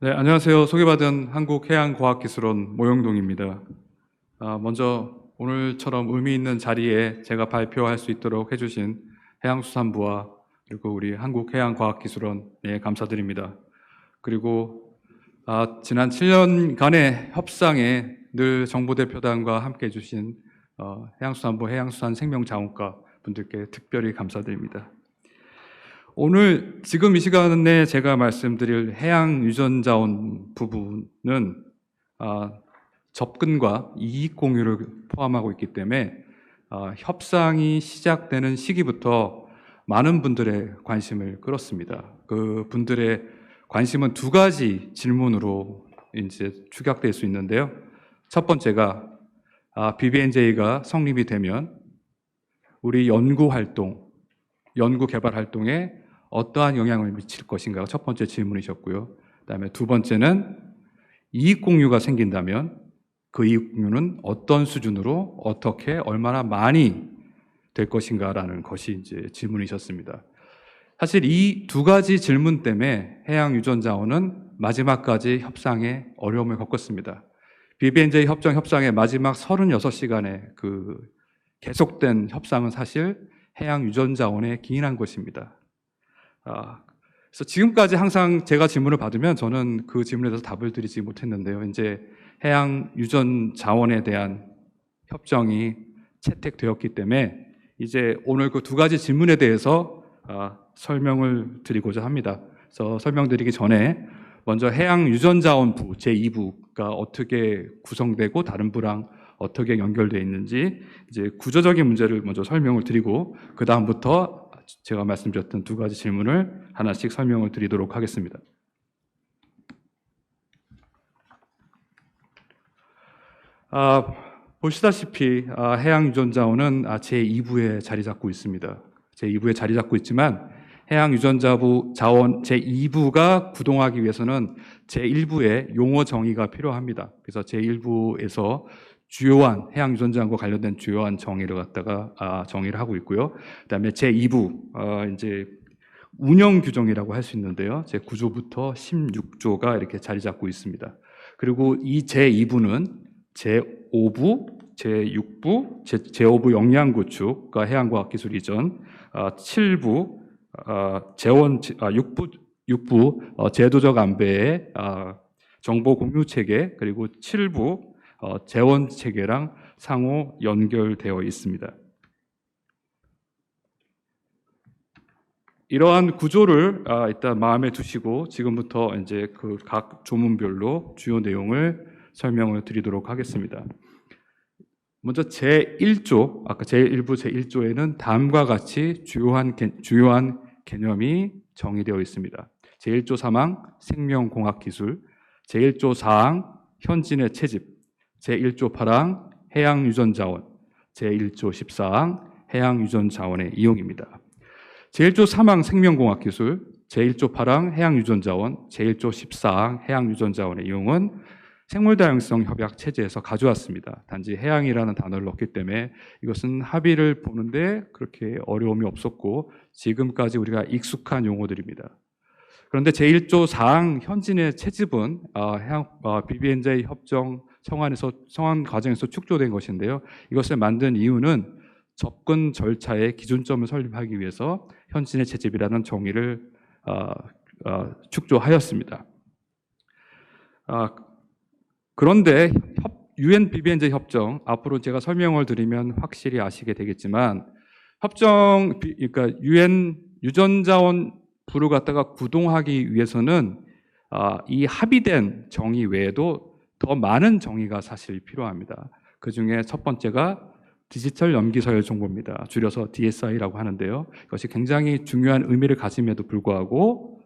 네, 안녕하세요. 소개받은 한국해양과학기술원 모영동입니다. 아, 먼저 오늘처럼 의미 있는 자리에 제가 발표할 수 있도록 해주신 해양수산부와 그리고 우리 한국해양과학기술원에 감사드립니다. 그리고 아, 지난 7년간의 협상에 늘 정부대표단과 함께 해주신 어, 해양수산부 해양수산생명자원과 분들께 특별히 감사드립니다. 오늘 지금 이 시간에 제가 말씀드릴 해양 유전자원 부분은 아, 접근과 이익 공유를 포함하고 있기 때문에 아, 협상이 시작되는 시기부터 많은 분들의 관심을 끌었습니다. 그 분들의 관심은 두 가지 질문으로 이제 축약될 수 있는데요. 첫 번째가 아, BBNJ가 성립이 되면 우리 연구 활동, 연구 개발 활동에 어떠한 영향을 미칠 것인가가 첫 번째 질문이셨고요. 그다음에 두 번째는 이익 공유가 생긴다면 그 이익 공유는 어떤 수준으로 어떻게 얼마나 많이 될 것인가라는 것이 이제 질문이셨습니다. 사실 이 두 가지 질문 때문에 해양 유전 자원은 마지막까지 협상에 어려움을 겪었습니다. BBNJ 협정 협상의 마지막 36시간의 그 계속된 협상은 사실 해양 유전 자원에 기인한 것입니다. 아, 그래서 지금까지 항상 제가 질문을 받으면 저는 그 질문에 대해서 답을 드리지 못했는데요. 이제 해양 유전 자원에 대한 협정이 채택되었기 때문에 이제 오늘 그 두 가지 질문에 대해서 아, 설명을 드리고자 합니다. 그래서 설명드리기 전에 먼저 해양 유전 자원부 제2부가 어떻게 구성되고 다른 부랑 어떻게 연결되어 있는지 이제 구조적인 문제를 먼저 설명을 드리고 그 다음부터 제가 말씀드렸던 두 가지 질문을 하나씩 설명을 드리도록 하겠습니다. 아, 보시다시피 아, 해양 유전자원은 아, 제2부에 자리 잡고 있습니다. 제2부에 자리 잡고 있지만 해양 유전자부 자원 제2부가 구동하기 위해서는 제1부의 용어 정의가 필요합니다. 그래서 제1부에서 주요한 해양 유전자원과 관련된 주요한 정의를 갖다가 아, 정의를 하고 있고요. 그다음에 제 2부 어, 이제 운영 규정이라고 할 수 있는데요. 제 9조부터 16조가 이렇게 자리 잡고 있습니다. 그리고 이 제 2부는 제 5부, 제 6부, 제, 제 5부 영양구축과 해양과학기술 이전, 아, 7부 아, 재원 아, 6부 6부 어, 제도적 안배의 아, 정보 공유 체계 그리고 7부 어, 재원 체계랑 상호 연결되어 있습니다. 이러한 구조를 아, 일단 마음에 두시고 지금부터 이제 그 각 조문별로 주요 내용을 설명을 드리도록 하겠습니다. 먼저 제 1조, 아까 제 1부 제 1조에는 다음과 같이 주요한 개, 주요한 개념이 정의되어 있습니다. 제 1조 3항 생명공학 기술, 제 1조 4항 현진의 채집, 제1조 8항 해양유전자원, 제1조 14항 해양유전자원의 이용입니다. 제1조 3항 생명공학기술, 제1조 8항 해양유전자원, 제1조 14항 해양유전자원의 이용은 생물다양성 협약 체제에서 가져왔습니다. 단지 해양이라는 단어를 넣기 때문에 이것은 합의를 보는데 그렇게 어려움이 없었고 지금까지 우리가 익숙한 용어들입니다. 그런데 제1조 4항 현진의 채집은 아, 해양, 아, BBNJ 협정 성안에서 성안 과정에서 축조된 것인데요. 이것을 만든 이유는 접근 절차의 기준점을 설립하기 위해서 현진의 채집이라는 정의를 어, 어, 축조하였습니다. 아, 그런데 유엔 BBNJ 협정 앞으로 제가 설명을 드리면 확실히 아시게 되겠지만 협정 그러니까 유엔 유전자원 부를 갖다가 구동하기 위해서는 아, 이 합의된 정의 외에도 더 많은 정의가 사실 필요합니다. 그 중에 첫 번째가 디지털 염기서열 정보입니다. 줄여서 DSI라고 하는데요. 이것이 굉장히 중요한 의미를 가짐에도 불구하고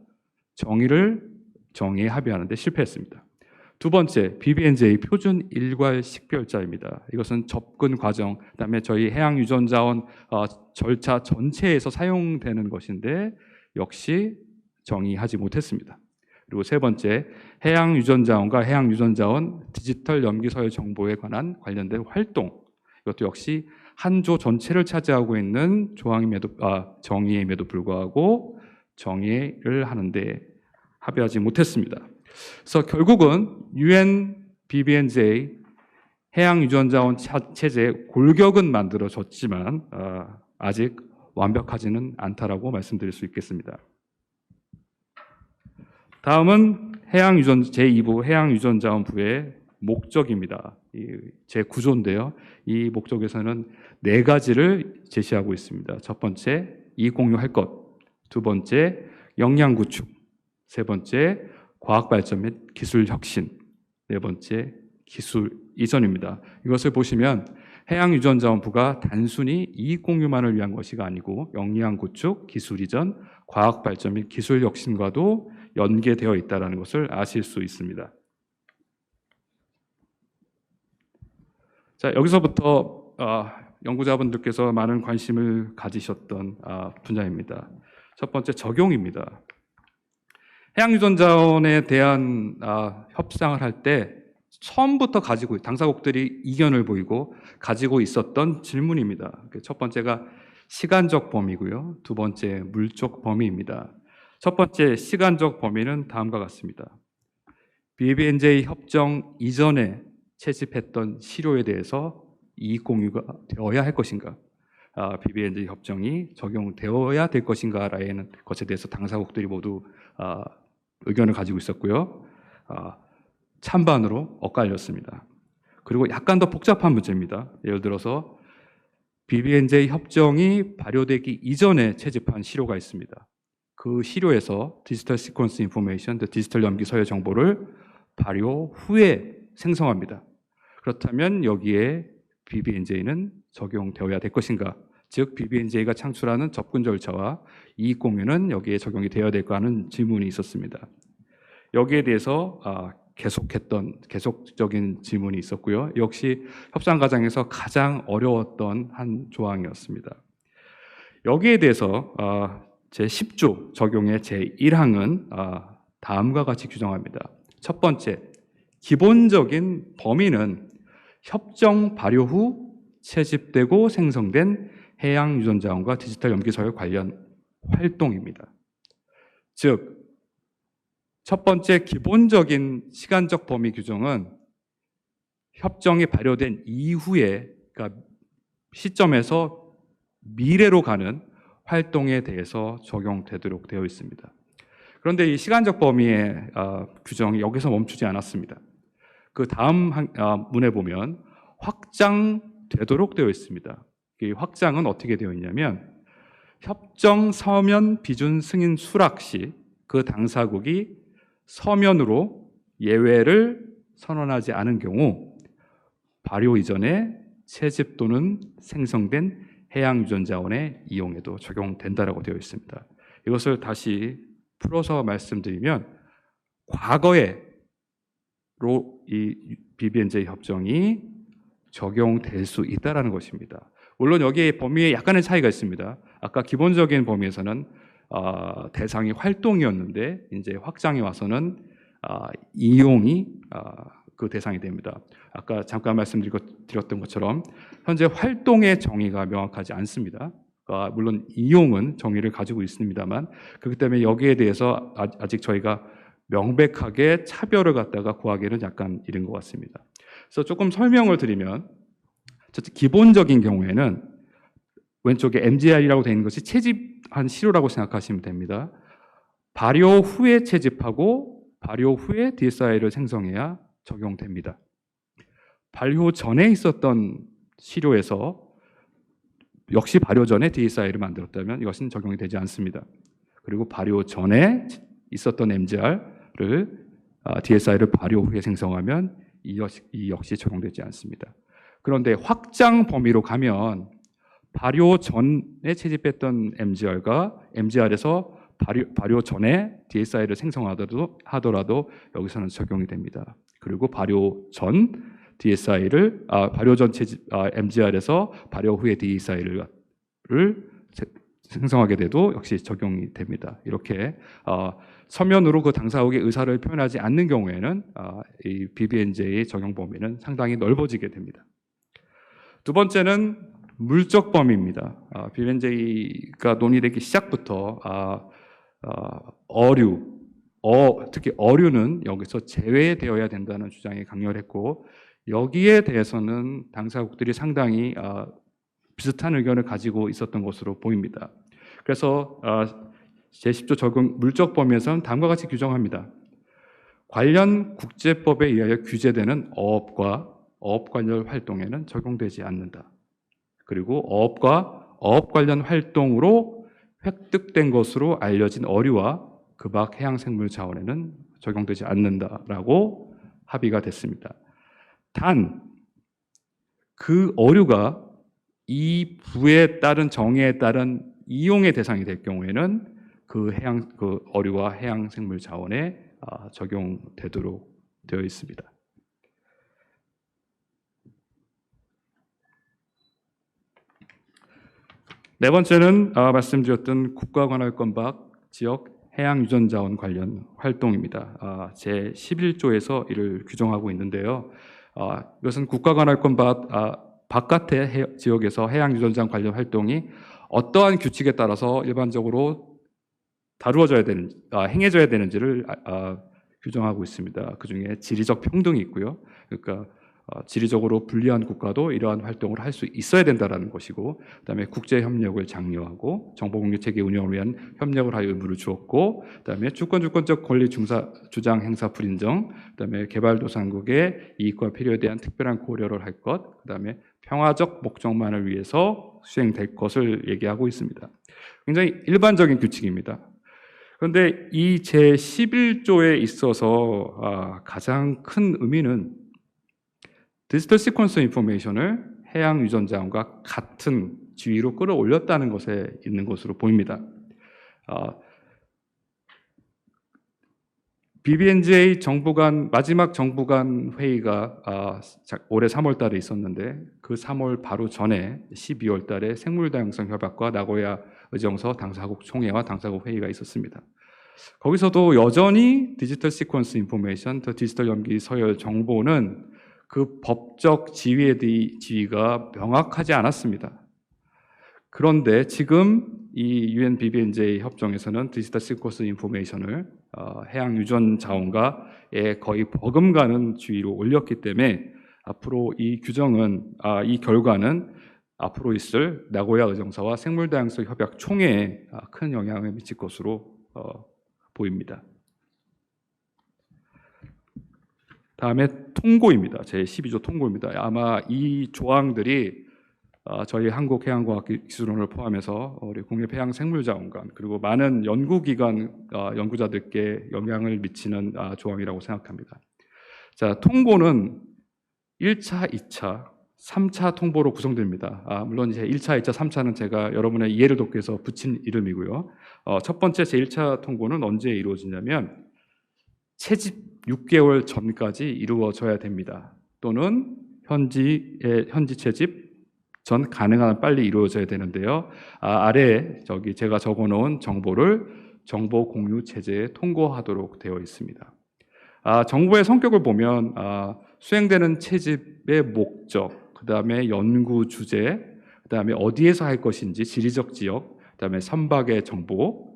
정의를 정의에 합의하는데 실패했습니다. 두 번째, BBNJ 표준 일괄 식별자입니다. 이것은 접근 과정, 그다음에 저희 해양 유전 자원 어, 절차 전체에서 사용되는 것인데 역시 정의하지 못했습니다. 그리고 세 번째, 해양 유전자원과 해양 유전자원 디지털 염기 서열 정보에 관한 관련된 활동. 이것도 역시 한조 전체를 차지하고 있는 조항임에도 아, 정의임에도 불구하고 정의를 하는데 합의하지 못했습니다. 그래서 결국은 UN BBNJ 해양 유전자원 차- 체제 골격은 만들어졌지만 어, 아직 완벽하지는 않다라고 말씀드릴 수 있겠습니다. 다음은 해양 유전 제2부 해양 유전 자원부의 목적입니다. 이제 구조인데요. 이 목적에서는 네 가지를 제시하고 있습니다. 첫 번째 이익 공유할 것, 두 번째 역량 구축, 세 번째 과학 발전 및 기술 혁신, 네 번째 기술 이전입니다. 이것을 보시면 해양 유전 자원부가 단순히 이익 공유만을 위한 것이 아니고 역량 구축, 기술 이전, 과학 발전 및 기술 혁신과도 연계되어 있다는 것을 아실 수 있습니다. 자 여기서부터 아, 연구자분들께서 많은 관심을 가지셨던 아, 분야입니다. 첫 번째 적용입니다. 해양 유전자원에 대한 아, 협상을 할 때 처음부터 가지고 당사국들이 이견을 보이고 가지고 있었던 질문입니다. 그첫 번째가 시간적 범위고요. 두 번째 물적 범위입니다. 첫 번째 시간적 범위는 다음과 같습니다. BBNJ 협정 이전에 채집했던 시료에 대해서 이익 공유가 되어야 할 것인가? 아, BBNJ 협정이 적용되어야 될 것인가라는 것에 대해서 당사국들이 모두 아, 의견을 가지고 있었고요. 아, 찬반으로 엇갈렸습니다. 그리고 약간 더 복잡한 문제입니다. 예를 들어서 BBNJ 협정이 발효되기 이전에 채집한 시료가 있습니다. 그 시료에서 디지털 시퀀스 인포메이션, 디지털 염기 서열 정보를 발효 후에 생성합니다. 그렇다면 여기에 BBNJ는 적용되어야 될 것인가? 즉 BBNJ가 창출하는 접근 절차와 이익 공유는 여기에 적용이 되어야 될까 하는 질문이 있었습니다. 여기에 대해서 아, 계속했던 계속적인 질문이 있었고요. 역시 협상 과정에서 가장 어려웠던 한 조항이었습니다. 여기에 대해서 아, 제 10조 적용의 제 1항은 아, 다음과 같이 규정합니다. 첫 번째, 기본적인 범위는 협정 발효 후 채집되고 생성된 해양 유전 자원과 디지털 염기 서열 관련 활동입니다. 즉, 첫 번째 기본적인 시간적 범위 규정은 협정이 발효된 이후에 그러니까 시점에서 미래로 가는 활동에 대해서 적용되도록 되어 있습니다. 그런데 이 시간적 범위의 아, 규정이 여기서 멈추지 않았습니다. 그 다음 한- 아, 문에 보면 확장되도록 되어 있습니다. 이 확장은 어떻게 되어 있냐면 협정 서면 비준 승인 수락 시 그 당사국이 서면으로 예외를 선언하지 않은 경우 발효 이전에 채집 또는 생성된 해양 유전자원의 이용에도 적용된다라고 되어 있습니다. 이것을 다시 풀어서 말씀드리면 과거에 로 이 BBNJ 협정이 적용될 수 있다라는 것입니다. 물론 여기에 범위에 약간의 차이가 있습니다. 아까 기본적인 범위에서는 아, 대상이 활동이었는데 이제 확장이 와서는 아, 이용이 아, 그 대상이 됩니다. 아까 잠깐 말씀드렸던 것처럼 현재 활동의 정의가 명확하지 않습니다. 아, 물론 이용은 정의를 가지고 있습니다만 그렇기 때문에 여기에 대해서 아- 아직 저희가 명백하게 차별을 갖다가 구하기는 약간 이른 것 같습니다. 그래서 조금 설명을 드리면 기본적인 경우에는 왼쪽에 MGR이라고 되어 있는 것이 채집한 시료라고 생각하시면 됩니다. 발효 후에 채집하고 발효 후에 DSI를 생성해야 적용됩니다. 발효 전에 있었던 시료에서 역시 발효 전에 DSI를 만들었다면 이것은 적용이 되지 않습니다. 그리고 발효 전에 있었던 MGR을 DSI를 발효 후에 생성하면 이 역시, 적용되지 않습니다. 그런데 확장 범위로 가면 발효 전에 채집했던 MGR과 MGR에서 발효, 발효 전에 DSI를 생성하더라도 하더라도 여기서는 적용이 됩니다. 그리고 발효 전 DSI를 아, 발효 전 아, MGR에서 발효 후에 DSI를 생성하게 돼도 역시 적용이 됩니다. 이렇게 아, 서면으로 그 당사국의 의사를 표현하지 않는 경우에는 아, 이 BBNJ의 적용 범위는 상당히 넓어지게 됩니다. 두 번째는 물적 범위입니다. 아, BBNJ가 논의되기 시작부터 아, 아, 어류, 어, 특히 어류는 여기서 제외되어야 된다는 주장이 강렬했고 여기에 대해서는 당사국들이 상당히 아, 비슷한 의견을 가지고 있었던 것으로 보입니다. 그래서 아, 제10조 적용 물적 범위에서는 다음과 같이 규정합니다. 관련 국제법에 의하여 규제되는 어업과 어업 관련 활동에는 적용되지 않는다. 그리고 어업과 어업 관련 활동으로 획득된 것으로 알려진 어류와 그 밖 해양생물 자원에는 적용되지 않는다라고 합의가 됐습니다. 단, 그 어류가 이 부에 따른 정의에 따른 이용의 대상이 될 경우에는 그 해양 그 어류와 해양 생물 자원에 아, 적용되도록 되어 있습니다. 네 번째는 아, 말씀드렸던 국가 관할권 밖 지역 해양 유전 자원 관련 활동입니다. 아, 제 11조에서 이를 규정하고 있는데요. 아, 이것은 국가 관할권 밖 아, 바깥의 해- 지역에서 해양 유전 자원 관련 활동이 어떠한 규칙에 따라서 일반적으로 다루어져야 되는, 아, 행해져야 되는지를 아, 아, 규정하고 있습니다. 그 중에 지리적 평등이 있고요. 그러니까 어, 지리적으로 불리한 국가도 이러한 활동을 할 수 있어야 된다라는 것이고, 그다음에 국제 협력을 장려하고 정보 공유 체계 운영을 위한 협력을 할 의무를 주었고, 그다음에 주권 주권적 권리 중사 주장 행사 불인정, 그다음에 개발도상국의 이익과 필요에 대한 특별한 고려를 할 것, 그다음에 평화적 목적만을 위해서 수행될 것을 얘기하고 있습니다. 굉장히 일반적인 규칙입니다. 그런데 이 제 11조에 있어서 아, 가장 큰 의미는 디지털 시퀀스 인포메이션을 해양 유전 자원과 같은 지위로 끌어올렸다는 것에 있는 것으로 보입니다. 아, BBNJ 정부 간 마지막 정부 간 회의가 아, 자- 올해 3월 달에 있었는데 그 3월 바로 전에 12월 달에 생물 다양성 협약과 나고야 의정서 당사국 총회와 당사국 회의가 있었습니다. 거기서도 여전히 디지털 시퀀스 인포메이션, 더 디지털 연기 서열 정보는 그 법적 지위에 대해 지위가 명확하지 않았습니다. 그런데 지금 이 UN BBNJ 협정에서는 디지털 시퀀스 인포메이션을 어, 해양 유전 자원과의 거의 버금가는 지위로 올렸기 때문에 앞으로 이 규정은 아, 이 결과는 앞으로 있을 나고야 의정서와 생물 다양성 협약 총회에 아, 큰 영향을 미칠 것으로 어, 보입니다. 다음에 통고입니다. 제 12조 통고입니다. 아마 이 조항들이 아, 저희 한국해양과학기술원을 포함해서 우리 국립해양생물자원관 그리고 많은 연구기관 아, 연구자들께 영향을 미치는 아, 조항이라고 생각합니다. 자, 통보는 1차, 2차, 3차 통보로 구성됩니다. 아, 물론 이제 1차, 2차, 3차는 제가 여러분의 이해를 돕기 위해서 붙인 이름이고요. 어, 첫 번째 제1차 통보는 언제 이루어지냐면 채집 6개월 전까지 이루어져야 됩니다. 또는 현지의 현지 채집 전 가능한 빨리 이루어져야 되는데요. 아, 아래 저기 제가 적어놓은 정보를 정보 공유 체제에 통고하도록 되어 있습니다. 아, 정보의 성격을 보면 아, 수행되는 채집의 목적, 그 다음에 연구 주제, 그 다음에 어디에서 할 것인지 지리적 지역, 그 다음에 선박의 정보,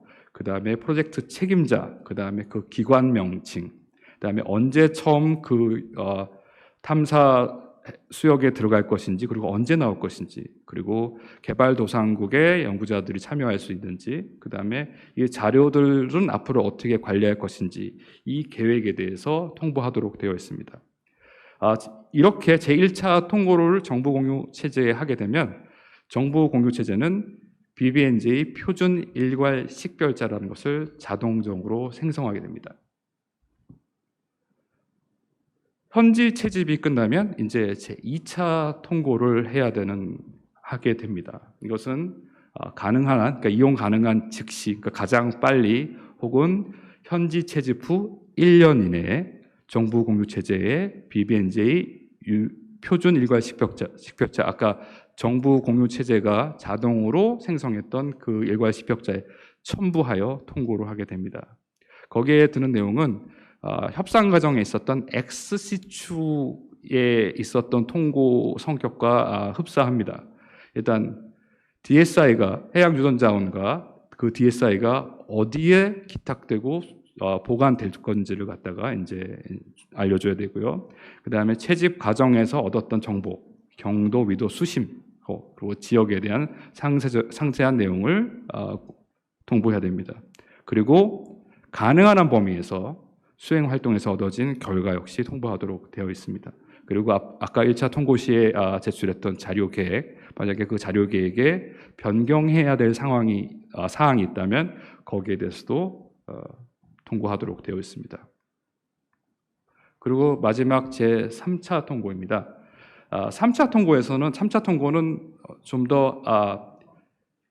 그 다음에 프로젝트 책임자, 그 다음에 그 기관 명칭, 그 다음에 언제 처음 그 어, 탐사 수역에 들어갈 것인지 그리고 언제 나올 것인지 그리고 개발 도상국의 연구자들이 참여할 수 있는지 그 다음에 이 자료들은 앞으로 어떻게 관리할 것인지 이 계획에 대해서 통보하도록 되어 있습니다. 아, 이렇게 제1차 통고를 정보 공유 체제에 하게 되면 정보 공유 체제는 BBNJ 표준 일괄 식별자라는 것을 자동적으로 생성하게 됩니다. 현지 채집이 끝나면 이제 제 2차 통고를 해야 되는 하게 됩니다. 이것은 아, 가능한 한, 그러니까 이용 가능한 즉시, 그러니까 가장 빨리 혹은 현지 채집 후 1년 이내에 정부 공유 체제에 BBNJ 유- 표준 일괄 식별자, 식별자 아까 정부 공유 체제가 자동으로 생성했던 그 일괄 식별자에 첨부하여 통고를 하게 됩니다. 거기에 드는 내용은 아, 협상 과정에 있었던 XC추에 있었던 통고 성격과 아, 흡사합니다. 일단 DSI가 해양 유전 자원과 그 DSI가 어디에 기탁되고 어, 보관될 건지를 갖다가 이제 알려줘야 되고요. 그 다음에 채집 과정에서 얻었던 정보, 경도, 위도, 수심, 어, 그리고 지역에 대한 상세, 상세한 내용을 어, 통보해야 됩니다. 그리고 가능한 한 범위에서 수행 활동에서 얻어진 결과 역시 통보하도록 되어 있습니다. 그리고 아, 아까 1차 통고 시에 아, 제출했던 자료 계획, 만약에 그 자료 계획에 변경해야 될 상황이 아, 사항이 있다면 거기에 대해서도 어, 통고하도록 되어 있습니다. 그리고 마지막 제 3차 통고입니다. 아, 3차 통고에서는 3차 통고는 좀더 아,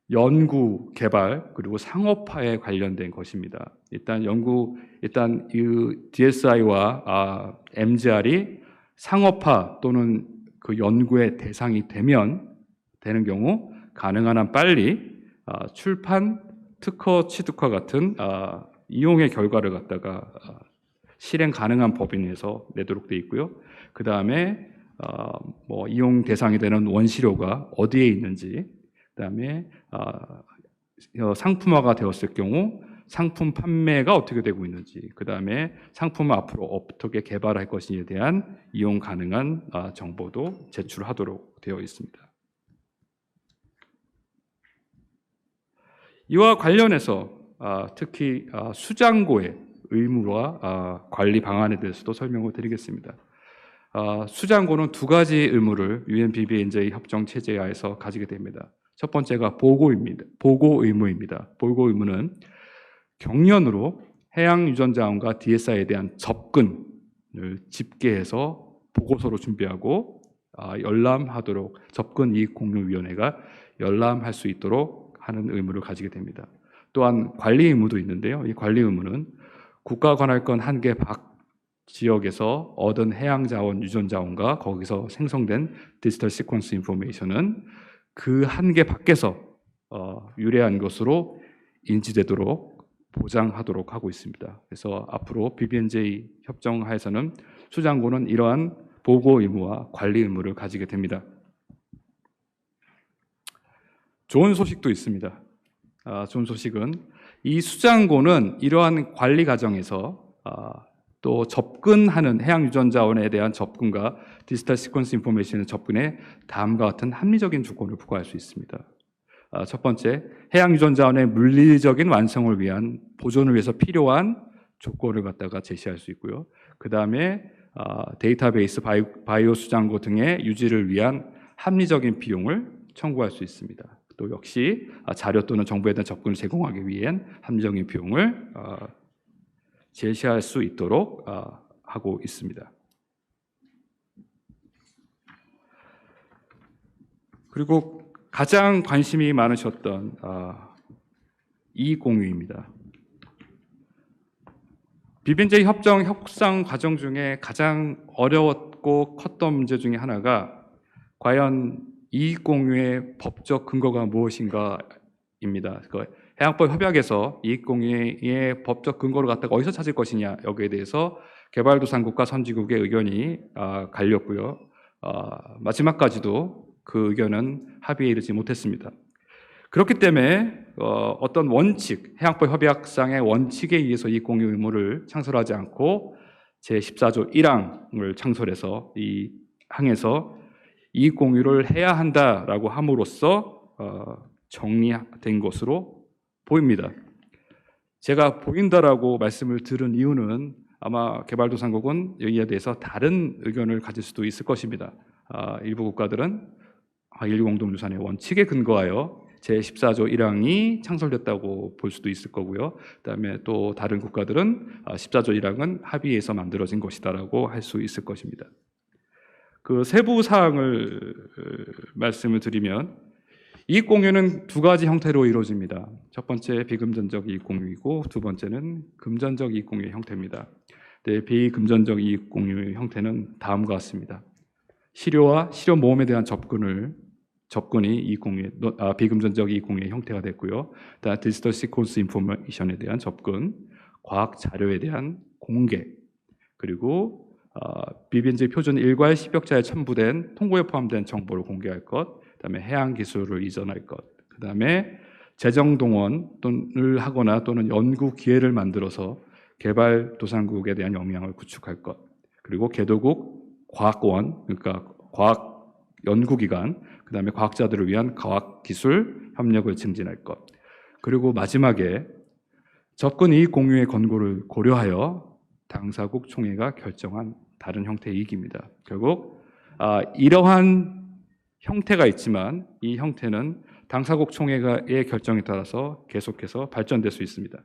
연구 개발 그리고 상업화에 관련된 것입니다. 일단 연구 일단 이 DSI와 아, MGR이 상업화 또는 그 연구의 대상이 되면 되는 경우 가능한 한 빨리 아, 출판 특허 취득과 같은 아, 이용의 결과를 갖다가 아, 실행 가능한 법인에서 내도록 돼 있고요. 그 다음에 어, 뭐 이용 대상이 되는 원시료가 어디에 있는지, 그 다음에 어, 상품화가 되었을 경우 상품 판매가 어떻게 되고 있는지, 그 다음에 상품을 앞으로 어떻게 개발할 것인지에 대한 이용 가능한 아, 정보도 제출하도록 되어 있습니다. 이와 관련해서 아, 특히 아, 수장고의 의무와 아, 관리 방안에 대해서도 설명을 드리겠습니다. 아, 수장고는 두 가지 의무를 UNBBNJ 협정 체제 하에서 가지게 됩니다. 첫 번째가 보고입니다. 보고 의무입니다. 보고 의무는 경련으로 해양 유전 자원과 DSI에 대한 접근을 집계해서 보고서로 준비하고 아, 열람하도록 접근 이익 공유 위원회가 열람할 수 있도록 하는 의무를 가지게 됩니다. 또한 관리 의무도 있는데요. 이 관리 의무는 국가 관할권 한개 밖 지역에서 얻은 해양 자원, 유전 자원과 거기서 생성된 디지털 시퀀스 인포메이션은 그 한계 밖에서 어, 유래한 것으로 인지되도록 보장하도록 하고 있습니다. 그래서 앞으로 BBNJ 협정 하에서는 수장고는 이러한 보고 의무와 관리 의무를 가지게 됩니다. 좋은 소식도 있습니다. 아, 좋은 소식은 이 수장고는 이러한 관리 과정에서 아, 또 접근하는 해양 유전 자원에 대한 접근과 디지털 시퀀스 인포메이션의 접근에 다음과 같은 합리적인 조건을 부과할 수 있습니다. 아, 첫 번째, 해양 유전 자원의 물리적인 완성을 위한 보존을 위해서 필요한 조건을 갖다가 제시할 수 있고요. 그 다음에 아, 데이터베이스 바이오, 수장고 등의 유지를 위한 합리적인 비용을 청구할 수 있습니다. 또 역시 아, 자료 또는 정보에 대한 접근을 제공하기 위한 합리적인 비용을 아, 제시할 수 있도록 아, 하고 있습니다. 그리고 가장 관심이 많으셨던 아, 이익 공유입니다. 비빈제 협정 협상 과정 중에 가장 어려웠고 컸던 문제 중에 하나가 과연 이익 공유의 법적 근거가 무엇인가입니다. 그 해양법 협약에서 이익 공유의 법적 근거를 갖다가 어디서 찾을 것이냐 여기에 대해서 개발도상국과 선진국의 의견이 아, 갈렸고요. 아, 마지막까지도 그 의견은 합의에 이르지 못했습니다. 그렇기 때문에 어, 어떤 원칙, 해양법 협약상의 원칙에 의해서 이익 공유 의무를 창설하지 않고 제 14조 1항을 창설해서 이 항에서 이익 공유를 해야 한다라고 함으로써 어, 정리된 것으로 보입니다. 제가 보인다라고 말씀을 들은 이유는 아마 개발도상국은 여기에 대해서 다른 의견을 가질 수도 있을 것입니다. 아, 일부 국가들은 아, 인류 공동유산의 원칙에 근거하여 제14조 1항이 창설됐다고 볼 수도 있을 거고요. 그다음에 또 다른 국가들은 아, 14조 1항은 합의해서 만들어진 것이다라고 할 수 있을 것입니다. 그 세부 사항을 말씀을 드리면 이익 공유는 두 가지 형태로 이루어집니다. 첫 번째 비금전적 이익 공유이고 두 번째는 금전적 이익 공유의 형태입니다. 네, 비금전적 이익 공유의 형태는 다음과 같습니다. 실효와 실효 모험에 대한 접근을 접근이 이 공유 아, 비금전적 이익 공유의 형태가 됐고요. 다음 디지털 시퀀스 인포메이션에 대한 접근, 과학 자료에 대한 공개, 그리고 어, 비빈지 표준 1과 10격자에 첨부된 통고에 포함된 정보를 공개할 것, 그다음에 해양 기술을 이전할 것, 그다음에 재정 동원을 하거나 또는 연구 기회를 만들어서 개발 도상국에 대한 역량을 구축할 것, 그리고 개도국 과학원, 그러니까 과학 연구기관, 그 다음에 과학자들을 위한 과학 기술 협력을 증진할 것, 그리고 마지막에 접근 이익 공유의 권고를 고려하여 당사국 총회가 결정한 다른 형태의 이익입니다. 결국 아, 이러한 형태가 있지만 이 형태는 당사국 총회의 결정에 따라서 계속해서 발전될 수 있습니다.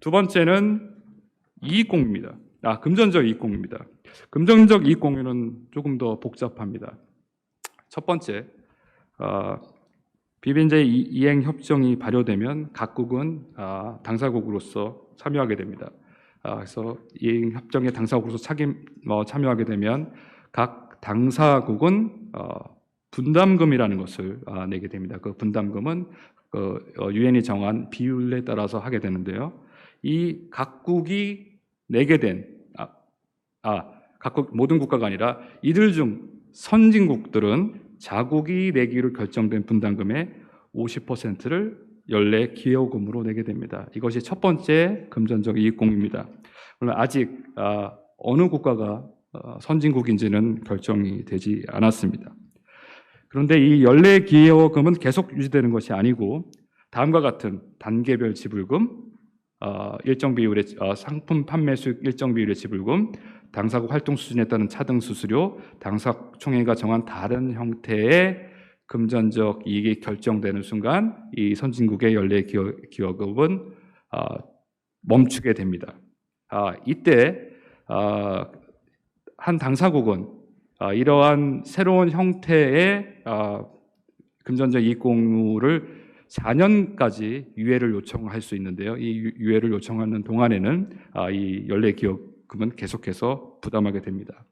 두 번째는 이익 공유입니다. 아, 금전적 이익 공유입니다. 금전적 이익 공유는 조금 더 복잡합니다. 첫 번째, 아, 비변제 이- 이행 협정이 발효되면 각국은 아, 당사국으로서 참여하게 됩니다. 아, 그래서 이행 협정의 당사국으로서 차기, 어, 참여하게 되면 각 당사국은 어, 분담금이라는 것을 아, 내게 됩니다. 그 분담금은 그 어, 유엔이 정한 비율에 따라서 하게 되는데요. 이 각국이 내게 된 아, 아 각국 모든 국가가 아니라 이들 중 선진국들은 자국이 내기로 결정된 분담금의 50%를 연례 기여금으로 내게 됩니다. 이것이 첫 번째 금전적 이익 공유입니다. 물론 아직 아, 어느 국가가 어, 선진국인지는 결정이 되지 않았습니다. 그런데 이 연례 기여금은 계속 유지되는 것이 아니고 다음과 같은 단계별 지불금, 어, 일정 비율의 어, 상품 판매 수익 일정 비율의 지불금, 당사국 활동 수준에 따른 차등 수수료, 당사국 총회가 정한 다른 형태의 금전적 이익이 결정되는 순간 이 선진국의 연례 기여, 어, 멈추게 됩니다. 아, 이때 아, 한 당사국은 아, 이러한 새로운 형태의 아, 금전적 이익 공유를 4년까지 유예를 요청할 수 있는데요. 이 유- 유예를 요청하는 동안에는 아, 이 연례 기여금은 계속해서 부담하게 됩니다.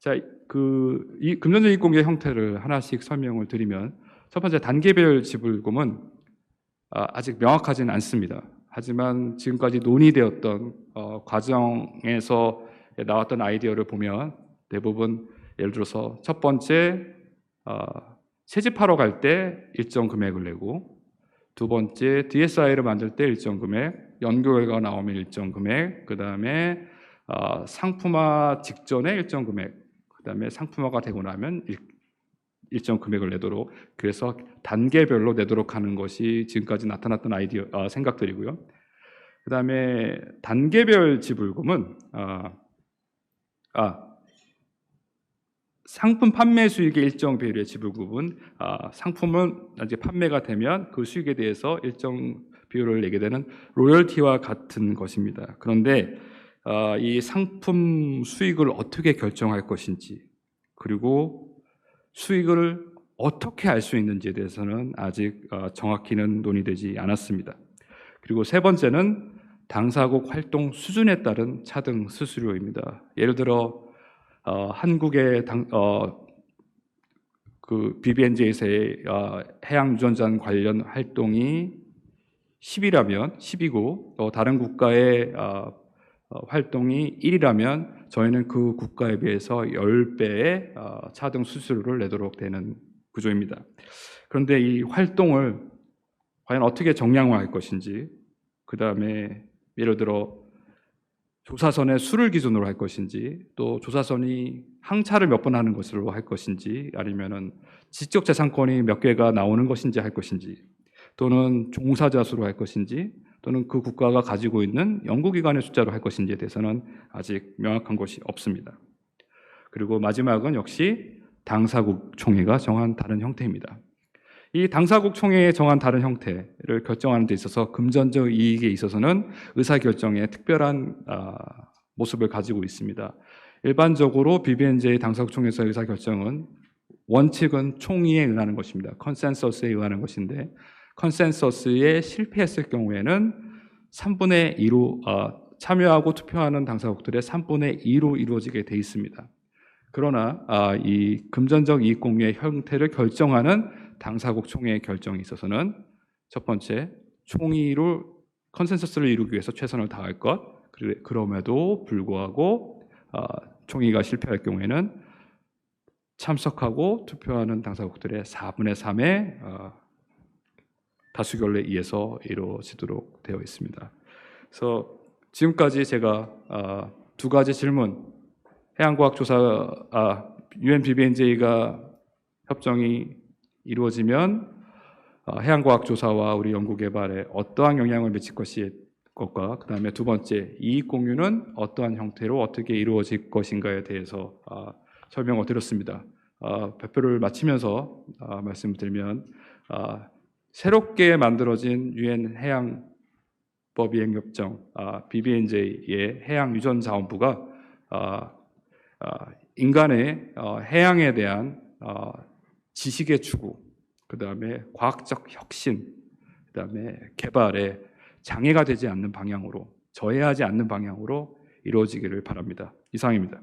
자, 그 이 금전적 이익 공개 형태를 하나씩 설명을 드리면 첫 번째 단계별 지불금은 아, 아직 명확하지는 않습니다. 하지만 지금까지 논의되었던 어, 과정에서 나왔던 아이디어를 보면 대부분 예를 들어서 첫 번째 어, 채집하러 갈 때 일정 금액을 내고 두 번째 DSI를 만들 때 일정 금액, 연구 결과가 나오면 일정 금액, 그 다음에 어, 상품화 직전에 일정 금액, 그 다음에 상품화가 되고 나면 일, 일정 금액을 내도록 그래서 단계별로 내도록 하는 것이 지금까지 나타났던 아이디어 어, 생각들이고요. 그 다음에 단계별 지불금은 아, 아 상품 판매 수익의 일정 비율의 지불금은 아, 상품은 이제 판매가 되면 그 수익에 대해서 일정 비율을 내게 되는 로열티와 같은 것입니다. 그런데 아, 이 상품 수익을 어떻게 결정할 것인지 그리고 수익을 어떻게 알 수 있는지에 대해서는 아직 어, 정확히는 논의되지 않았습니다. 그리고 세 번째는 당사국 활동 수준에 따른 차등 수수료입니다. 예를 들어 어, 한국의 당, 어, 그 BBNJ에서의 어, 해양 유전자 관련 활동이 10이라면 10이고 또 다른 국가의 어, 어, 활동이 1이라면 저희는 그 국가에 비해서 10배의 어, 차등 수수료를 내도록 되는 구조입니다. 그런데 이 활동을 과연 어떻게 정량화할 것인지, 그 다음에 예를 들어 조사선의 수를 기준으로 할 것인지, 또 조사선이 항차를 몇 번 하는 것으로 할 것인지, 아니면은 지적 재산권이 몇 개가 나오는 것인지 할 것인지, 또는 종사자 수로 할 것인지, 또는 그 국가가 가지고 있는 연구기관의 숫자로 할 것인지에 대해서는 아직 명확한 것이 없습니다. 그리고 마지막은 역시 당사국 총회가 정한 다른 형태입니다. 이 당사국 총회에 정한 다른 형태를 결정하는 데 있어서 금전적 이익에 있어서는 의사결정에 특별한 아, 모습을 가지고 있습니다. 일반적으로 BBNJ의 당사국 총회에서 의사결정은 원칙은 총의에 의하는 것입니다. 컨센서스에 의하는 것인데 컨센서스에 실패했을 경우에는 3분의 2로 어, 참여하고 투표하는 당사국들의 3분의 2로 이루어지게 돼 있습니다. 그러나 아, 이 금전적 이익 공유의 형태를 결정하는 당사국 총회의 결정에 있어서는 첫 번째 총의로 컨센서스를 이루기 위해서 최선을 다할 것 그럼에도 불구하고 아, 총의가 실패할 경우에는 참석하고 투표하는 당사국들의 4분의 3의 다수결에 의해서 이루어지도록 되어 있습니다. 그래서 지금까지 제가 아, 두 가지 질문 해양과학조사 아, UN BBNJ가 협정이 이루어지면 아, 해양과학조사와 우리 연구개발에 어떠한 영향을 미칠 것과 그 다음에 두 번째 이익 공유는 어떠한 형태로 어떻게 이루어질 것인가에 대해서 아, 설명을 드렸습니다. 아, 발표를 마치면서 아, 말씀드리면 아, 새롭게 만들어진 유엔 해양법 이행협정 아, BBNJ의 해양 유전 자원부가 아, 아, 인간의 어, 해양에 대한 어, 지식의 추구, 그 다음에 과학적 혁신, 그 다음에 개발에 장애가 되지 않는 방향으로 저해하지 않는 방향으로 이루어지기를 바랍니다. 이상입니다.